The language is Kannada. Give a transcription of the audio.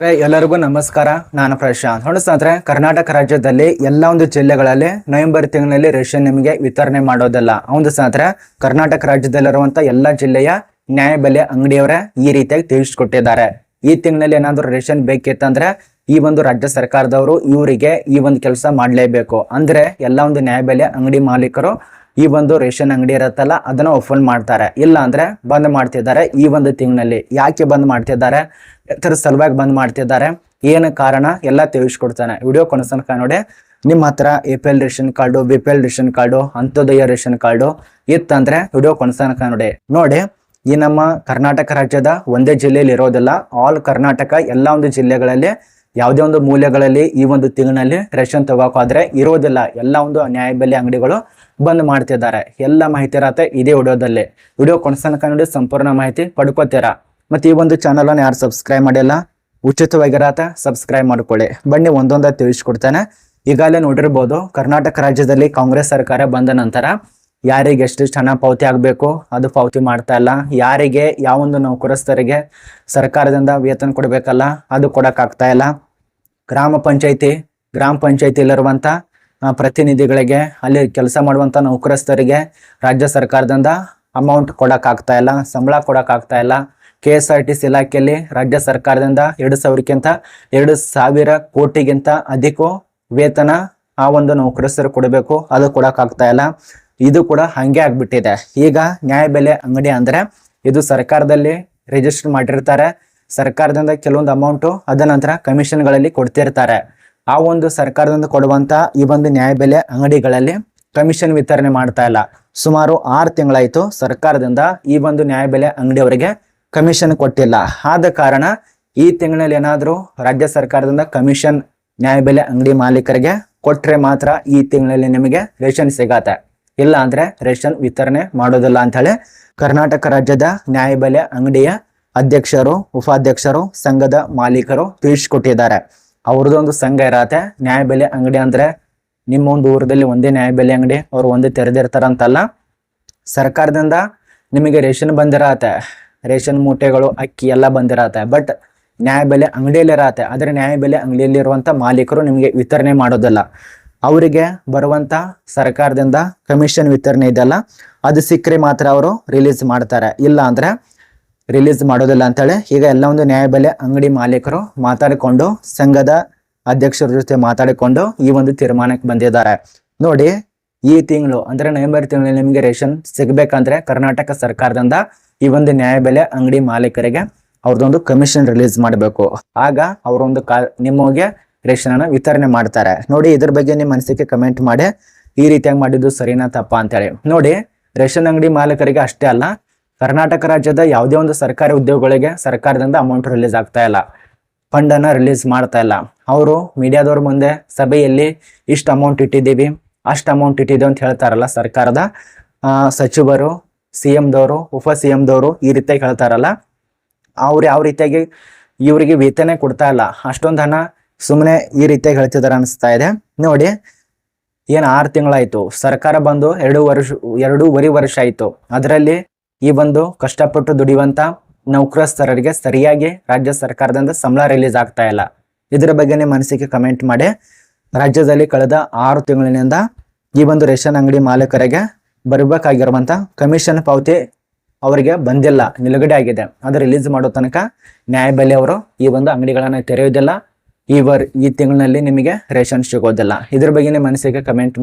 ಎಲ್ಲರಿಗೂ ನಮಸ್ಕಾರ. ನಾನು ಪ್ರಶಾಂತ್. ಸ್ನೇಹಿತರೆ, ಕರ್ನಾಟಕ ರಾಜ್ಯದಲ್ಲಿ ಎಲ್ಲ ಒಂದು ಜಿಲ್ಲೆಗಳಲ್ಲಿ ನವೆಂಬರ್ ತಿಂಗಳಲ್ಲಿ ರೇಷನ್ ನಿಮಗೆ ವಿತರಣೆ ಮಾಡೋದಲ್ಲ. ಒಂದು ಸ್ನೇಹಿತರೆ, ಕರ್ನಾಟಕ ರಾಜ್ಯದಲ್ಲಿರುವಂತ ಎಲ್ಲ ಜಿಲ್ಲೆಯ ನ್ಯಾಯಬೆಲೆ ಅಂಗಡಿಯವರೇ ಈ ರೀತಿಯಾಗಿ ತಿಳಿಸ್ಕೊಟ್ಟಿದ್ದಾರೆ. ಈ ತಿಂಗಳಲ್ಲಿ ಏನಾದರೂ ರೇಷನ್ ಬೇಕಿತ್ತಂದ್ರೆ ಈ ಒಂದು ರಾಜ್ಯ ಸರ್ಕಾರದವರು ಇವರಿಗೆ ಈ ಒಂದು ಕೆಲಸ ಮಾಡಲೇಬೇಕು. ಅಂದ್ರೆ ಎಲ್ಲ ಒಂದು ನ್ಯಾಯಬೆಲೆ ಅಂಗಡಿ ಮಾಲೀಕರು ಈ ಒಂದು ರೇಷನ್ ಅಂಗಡಿ ಇರುತ್ತಲ್ಲ, ಅದನ್ನ ಓಪನ್ ಮಾಡ್ತಾರೆ. ಇಲ್ಲ ಅಂದ್ರೆ ಬಂದ್ ಮಾಡ್ತಿದ್ದಾರೆ ಈ ಒಂದು ತಿಂಗಳಲ್ಲಿ. ಯಾಕೆ ಬಂದ್ ಮಾಡ್ತಿದ್ದಾರೆ? ಎತ್ತರ ಸಲುವಾಗಿ ಬಂದ್ ಮಾಡ್ತಿದ್ದಾರೆ. ಏನು ಕಾರಣ? ಎಲ್ಲ ತಿಳಿಸ್ಕೊಡ್ತಾನೆ. ವಿಡಿಯೋ ಕೊನಸನ್ಕ ನೋಡಿ. ನಿಮ್ಮ ಹತ್ರ A P L ration card B P L ration card, Antyodaya ration card ಇತ್ತಂದ್ರೆ ವಿಡಿಯೋ ಕೊನಸನ್ಕ ನೋಡಿ. ನೋಡಿ, ಈ ನಮ್ಮ ಕರ್ನಾಟಕ ರಾಜ್ಯದ ಒಂದೇ ಜಿಲ್ಲೆಯಲ್ಲಿ ಇರೋದಿಲ್ಲ. ಆಲ್ ಕರ್ನಾಟಕ, ಎಲ್ಲ ಒಂದು ಜಿಲ್ಲೆಗಳಲ್ಲಿ ಯಾವುದೇ ಒಂದು ಮೂಲೆಗಳಲ್ಲಿ ಈ ಒಂದು ತಿಂಗಳಲ್ಲಿ ರೇಷನ್ ತಗೋಕಾದ್ರೆ ಇರೋದಿಲ್ಲ ಎಲ್ಲ ಒಂದು ನ್ಯಾಯಬೆಲೆ ಅಂಗಡಿಗಳು ಬಂದ್ ಮಾಡ್ತಿದ್ದಾರೆ. ಎಲ್ಲ ಮಾಹಿತಿ ಇರತ್ತೆ ಇದೇ ವಿಡಿಯೋದಲ್ಲಿ. ವಿಡಿಯೋ ಕೊನೆಸನಕ ನೋಡಿ ಸಂಪೂರ್ಣ ಮಾಹಿತಿ ಪಡ್ಕೋತೀರಾ? ಮತ್ತೆ ಈ ಒಂದು ಚಾನಲ್ ಅನ್ನು ಯಾರು ಸಬ್ಸ್ಕ್ರೈಬ್ ಮಾಡಿಲ್ಲ ಉಚಿತವಾಗಿರತ್ತೆ ಸಬ್ಸ್ಕ್ರೈಬ್ ಮಾಡ್ಕೊಳ್ಳಿ. ಬನ್ನಿ ಒಂದೊಂದಾಗಿ ತಿಳಿಸ್ಕೊಡ್ತೇನೆ. ಈಗಾಗಲೇ ನೋಡಿರ್ಬೋದು, ಕರ್ನಾಟಕ ರಾಜ್ಯದಲ್ಲಿ ಕಾಂಗ್ರೆಸ್ ಸರ್ಕಾರ ಬಂದ ನಂತರ ಯಾರಿಗೆ ಎಷ್ಟೆಷ್ಟು ಹಣ ಪಾವತಿ ಆಗಬೇಕು ಅದು ಪಾವತಿ ಮಾಡ್ತಾ ಇಲ್ಲ. ಯಾರಿಗೆ ಯಾವೊಂದು ನೌಕರಸ್ಥರಿಗೆ ಸರ್ಕಾರದಿಂದ ವೇತನ ಕೊಡಬೇಕಲ್ಲ, ಅದು ಕೊಡಕ್ಕಾಗ್ತಾ ಇಲ್ಲ. ಗ್ರಾಮ ಪಂಚಾಯತಿ, ಗ್ರಾಮ ಪಂಚಾಯತಿಯಲ್ಲಿರುವಂಥ ಪ್ರತಿನಿಧಿಗಳಿಗೆ, ಅಲ್ಲಿ ಕೆಲಸ ಮಾಡುವಂಥ ನೌಕರಸ್ಥರಿಗೆ ರಾಜ್ಯ ಸರ್ಕಾರದಿಂದ ಅಮೌಂಟ್ ಕೊಡಕ್ಕಾಗ್ತಾ ಇಲ್ಲ, ಸಂಬಳ ಕೊಡಕ್ಕಾಗ್ತಾ ಇಲ್ಲ. K S R T C ಇಲಾಖೆಯಲ್ಲಿ ರಾಜ್ಯ ಸರ್ಕಾರದಿಂದ ಎರಡು ಸಾವಿರಕ್ಕಿಂತ ಎರಡು ಸಾವಿರ ಕೋಟಿಗಿಂತ ಅಧಿಕ ವೇತನ ಆ ಒಂದು ನೌಕರಸ್ಥರು ಕೊಡಬೇಕು, ಅದು ಕೊಡಕ್ಕಾಗ್ತಾ ಇಲ್ಲ. ಇದು ಕೂಡ ಹಂಗೆ ಆಗ್ಬಿಟ್ಟಿದೆ. ಈಗ ನ್ಯಾಯಬೆಲೆ ಅಂಗಡಿ ಅಂದ್ರೆ ಇದು ಸರ್ಕಾರದಲ್ಲಿ ರಿಜಿಸ್ಟರ್ ಮಾಡಿರ್ತಾರೆ. ಸರ್ಕಾರದಿಂದ ಕೆಲವೊಂದು ಅಮೌಂಟು ಅದ ನಂತರ ಕಮಿಷನ್ಗಳಲ್ಲಿ ಕೊಡ್ತಿರ್ತಾರೆ. ಆ ಒಂದು ಸರ್ಕಾರದಿಂದ ಕೊಡುವಂತ ಈ ಒಂದು ನ್ಯಾಯಬೆಲೆ ಅಂಗಡಿಗಳಲ್ಲಿ ಕಮಿಷನ್ ವಿತರಣೆ ಮಾಡ್ತಾ ಇಲ್ಲ. ಸುಮಾರು ಆರು ತಿಂಗಳಾಯ್ತು ಸರ್ಕಾರದಿಂದ ಈ ಒಂದು ನ್ಯಾಯಬೆಲೆ ಅಂಗಡಿಯವರಿಗೆ ಕಮಿಷನ್ ಕೊಟ್ಟಿಲ್ಲ. ಆದ ಕಾರಣ ಈ ತಿಂಗಳಲ್ಲಿ ಏನಾದರೂ ರಾಜ್ಯ ಸರ್ಕಾರದಿಂದ ಕಮಿಷನ್ ನ್ಯಾಯಬೆಲೆ ಅಂಗಡಿ ಮಾಲೀಕರಿಗೆ ಕೊಟ್ಟರೆ ಮಾತ್ರ ಈ ತಿಂಗಳಲ್ಲಿ ನಿಮಗೆ ರೇಷನ್ ಸಿಗತ್ತೆ. ಇಲ್ಲ ಅಂದ್ರೆ ರೇಷನ್ ವಿತರಣೆ ಮಾಡೋದಿಲ್ಲ ಅಂತ ಹೇಳಿ ಕರ್ನಾಟಕ ರಾಜ್ಯದ ನ್ಯಾಯಬೆಲೆ ಅಂಗಡಿಯ ಅಧ್ಯಕ್ಷರು, ಉಪಾಧ್ಯಕ್ಷರು, ಸಂಘದ ಮಾಲೀಕರು ತಿಳಿಸ್ಕೊಟ್ಟಿದ್ದಾರೆ ಅವ್ರದ್ದು ಒಂದು ಸಂಘ ಇರತ್ತೆ. ನ್ಯಾಯಬೆಲೆ ಅಂಗಡಿ ಅಂದ್ರೆ ನಿಮ್ಮ ಒಂದು ಊರದಲ್ಲಿ ಒಂದೇ ನ್ಯಾಯಬೆಲೆ ಅಂಗಡಿ, ಅವ್ರು ಒಂದೇ ತೆರೆದಿರ್ತಾರಂತಲ್ಲ. ಸರ್ಕಾರದಿಂದ ನಿಮಗೆ ರೇಷನ್ ಬಂದಿರತ್ತೆ. ರೇಷನ್ ಮೂಟೆಗಳು, ಅಕ್ಕಿ ಎಲ್ಲ ಬಂದಿರತ್ತೆ. ಬಟ್ ನ್ಯಾಯಬೆಲೆ ಅಂಗಡಿಯಲ್ಲಿ ಇರತ್ತೆ ಆದರೆ ನ್ಯಾಯಬೆಲೆ ಅಂಗಡಿಯಲ್ಲಿರುವಂಥ ಮಾಲೀಕರು ನಿಮಗೆ ವಿತರಣೆ ಮಾಡೋದಿಲ್ಲ. ಅವರಿಗೆ ಬರುವಂತ ಸರ್ಕಾರದಿಂದ ಕಮಿಷನ್ ವಿತರಣೆ ಇದೆಯಲ್ಲ, ಅದು ಸಿಕ್ಕರೆ ಮಾತ್ರ ಅವರು ರಿಲೀಸ್ ಮಾಡ್ತಾರೆ. ಇಲ್ಲ ಅಂದ್ರೆ ರಿಲೀಸ್ ಮಾಡೋದಿಲ್ಲ ಅಂತೇಳಿ ಈಗ ಎಲ್ಲ ಒಂದು ನ್ಯಾಯಬೆಲೆ ಅಂಗಡಿ ಮಾಲೀಕರು ಮಾತಾಡಿಕೊಂಡು, ಸಂಘದ ಅಧ್ಯಕ್ಷರ ಜೊತೆ ಮಾತಾಡಿಕೊಂಡು ಈ ಒಂದು ತೀರ್ಮಾನಕ್ಕೆ ಬಂದಿದ್ದಾರೆ. ನೋಡಿ, ಈ ತಿಂಗಳು ಅಂದ್ರೆ ನವೆಂಬರ್ ತಿಂಗಳಲ್ಲಿ ನಿಮಗೆ ರೇಷನ್ ಸಿಗಬೇಕಂದ್ರೆ ಕರ್ನಾಟಕ ಸರ್ಕಾರದಿಂದ ಈ ಒಂದು ನ್ಯಾಯಬೆಲೆ ಅಂಗಡಿ ಮಾಲೀಕರಿಗೆ ಅವ್ರದ್ದೊಂದು ಕಮಿಷನ್ ರಿಲೀಸ್ ಮಾಡಬೇಕು. ಆಗ ಅವರೊಂದು ಕಾ ನಿಮಗೆ ರೇಷನ್ ವಿತರಣೆ ಮಾಡ್ತಾರೆ. ನೋಡಿ ಇದ್ರ ಬಗ್ಗೆ ನಿಮ್ಮ ಅನಿಸಿಕೆ ಕಮೆಂಟ್ ಮಾಡಿ. ಈ ರೀತಿಯಾಗಿ ಮಾಡಿದ್ದು ಸರಿನಾ ತಪ್ಪಾ ಅಂತೇಳಿ. ನೋಡಿ, ರೇಷನ್ ಅಂಗಡಿ ಮಾಲೀಕರಿಗೆ ಅಷ್ಟೇ ಅಲ್ಲ, ಕರ್ನಾಟಕ ರಾಜ್ಯದ ಯಾವುದೇ ಒಂದು ಸರ್ಕಾರಿ ಉದ್ಯೋಗಗಳಿಗೆ ಸರ್ಕಾರದಿಂದ ಅಮೌಂಟ್ ರಿಲೀಸ್ ಆಗ್ತಾ ಇಲ್ಲ. ಫಂಡ್ ಅನ್ನ ರಿಲೀಸ್ ಮಾಡ್ತಾ ಇಲ್ಲ. ಅವರು ಮೀಡಿಯಾದವ್ರ ಮುಂದೆ ಸಭೆಯಲ್ಲಿ ಇಷ್ಟು ಅಮೌಂಟ್ ಇಟ್ಟಿದ್ದೀವಿ, ಅಷ್ಟು ಅಮೌಂಟ್ ಇಟ್ಟಿದ್ದೀವಿ ಅಂತ ಹೇಳ್ತಾರಲ್ಲ ಸರ್ಕಾರದ ಸಚಿವರು ಸಿ ದವರು, ಉಪ ಸಿ ದವರು ಈ ರೀತಿಯಾಗಿ ಹೇಳ್ತಾರಲ್ಲ. ಅವ್ರು ಯಾವ ರೀತಿಯಾಗಿ ಇವರಿಗೆ ವೇತನ ಕೊಡ್ತಾ ಇಲ್ಲ. ಅಷ್ಟೊಂದು ಹಣ ಸುಮ್ಮನೆ ಈ ರೀತಿಯಾಗಿ ಹೇಳ್ತಿದ್ದಾರೆ ಅನಿಸ್ತಾ ಇದೆ. ನೋಡಿ, ಏನು ಆರು ತಿಂಗಳಾಯಿತು? ಸರ್ಕಾರ ಬಂದು ಎರಡು ವರ್ಷ, ಎರಡೂವರೆ ವರ್ಷ ಆಯ್ತು. ಅದರಲ್ಲಿ ಈ ಒಂದು ಕಷ್ಟಪಟ್ಟು ದುಡಿಯುವಂಥ ನೌಕರಸ್ಥರರಿಗೆ ಸರಿಯಾಗಿ ರಾಜ್ಯ ಸರ್ಕಾರದಿಂದ ಸಂಬಳ ರಿಲೀಸ್ ಆಗ್ತಾ ಇಲ್ಲ. ಇದರ ಬಗ್ಗೆನೇ ಅನಿಸಿಕೆ ಕಮೆಂಟ್ ಮಾಡಿ. ರಾಜ್ಯದಲ್ಲಿ ಕಳೆದ ಆರು ತಿಂಗಳಿನಿಂದ ಈ ಒಂದು ರೇಷನ್ ಅಂಗಡಿ ಮಾಲೀಕರಿಗೆ ಬರಬೇಕಾಗಿರುವಂಥ ಕಮಿಷನ್ ಪಾವತಿ ಅವರಿಗೆ ಬಂದಿಲ್ಲ, ನಿಲುಗಡೆ ಆಗಿದೆ. ಅದು ರಿಲೀಸ್ ಮಾಡೋ ತನಕ ನ್ಯಾಯಬೆಲೆ ಅವರು ಈ ಒಂದು ಅಂಗಡಿಗಳನ್ನು ತೆರೆಯೋದಿಲ್ಲ ಈ ವರ್ ಈ ತಿಂಗಳಿನಲ್ಲಿ ನಿಮಗೆ ರೇಷನ್ ಸಿಗೋದಿಲ್ಲ. ಇದ್ರ ಬಗ್ಗೆ ನಿಮ್ಮ ಅನಿಸಿಕೆ ಕಮೆಂಟ್